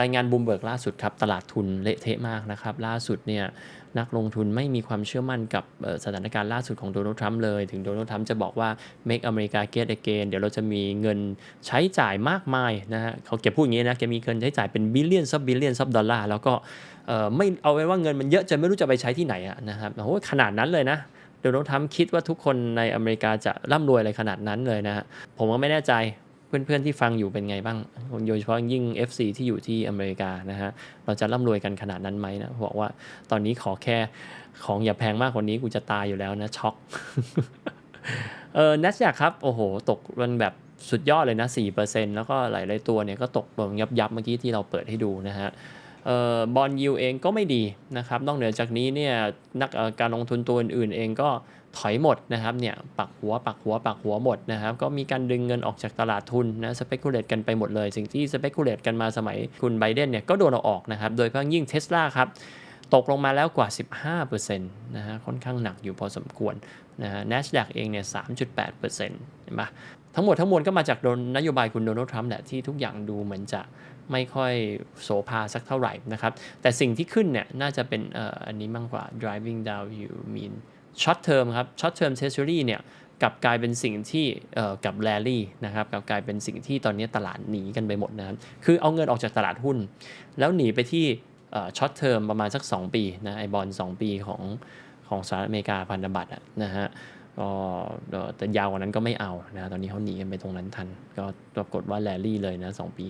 รายงานบูมเบิร์กล่าสุดครับ ตลาดทุนเละเทะมากนะครับ ล่าสุดเนี่ยนักลงทุนไม่มีความเชื่อมั่นกับสถานการณ์ล่าสุดของโดนัลด์ทรัมป์เลย ถึงโดนัลด์ทรัมป์จะบอกว่า make America great again เดี๋ยวเราจะมีเงินใช้จ่ายมากมายนะฮะเขาแกพูดอย่างนี้นะแกมีเงินใช้จ่ายเป็นบิลเลียนซับบิลเลียนซับดอลลาร์แล้วก็ไม่เอาไว้ว่าเงินมันเยอะจนไม่รู้จะไปใช้ที่ไหนอะนะครับโอ้ขนาดนั้นเลยนะโดนัลด์ทรัมป์คิดว่าทุกคนในอเมริกาจะร่ำรวยอะไรขนาดนั้นเลยนะฮะผมก็ไม่แน่ใจ เพื่อนๆที่ฟังอยู่เป็นไงบ้างโดยเฉพาะยิ่ง FC ที่อยู่ที่อเมริกานะฮะเราจะร่ำรวยกันขนาดนั้นไหมนะบอกว่าตอนนี้ขอแค่ของอย่าแพงมากกว่านี้กูจะตายอยู่แล้วนะช็อกเออ NASDAQ ครับ โอ้โห ตกมันแบบสุดยอดเลยนะ 4%แล้วก็หลายๆตัวเนี่ยก็ตกลงยับยับๆเมื่อกี้ที่เราเปิดให้ดูนะฮะเออบอลยูเองก็ไม่ดีนะครับ นอกเหนือจากนี้เนี่ยนักการลงทุนตัวอื่นๆเองก็ ถอยหมดนะครับเนี่ยปักหัวปักหัวปักหัวหมดนะครับก็มีการดึงเงินออกจากตลาดทุนนะสเปกุเลตกันไปหมดเลย สิ่งที่สเปกุเลตกันมาสมัยคุณไบเดนเนี่ยก็โดนเอาออกนะครับโดยเฉพาะยิ่งเทสลาครับตกลงมาแล้วกว่า 15%นะฮะค่อนข้างหนักอยู่พอสมควรนะฮะ NASDAQ เองเนี่ย 3.8%เห็นปะทั้งหมดทั้งมวลก็มาจากโดนนโยบายคุณโดนัลด์ทรัมป์แหละที่ทุกอย่างดูเหมือนจะไม่ค่อยโสภาสักเท่าไหร่นะครับ แต่สิ่งที่ขึ้นเนี่ยน่าจะเป็นเอ่ออันนี้มากกว่า driving down you mean short term ครับ short term treasury เนี่ยกลับกลายเป็นสิ่งที่เอ่อกับ rally นะครับกับกลายเป็นสิ่งที่ตอนนี้ตลาดหนีกันไปหมดนะครับคือเอาเงินออกจากตลาดหุ้น แล้วหนีไปที่ช็อตเทอมประมาณสัก 2 ปีนะไอบอล2ปีของของสหรัฐอเมริกาพันธบัตรอะนะฮะก็แต่ยาวกว่านั้นก็ไม่เอานะตอนนี้เขาหนีกันไปตรงนั้นทัน ก็ปรากฏว่าแรลลี่เลยนะ 2 ปี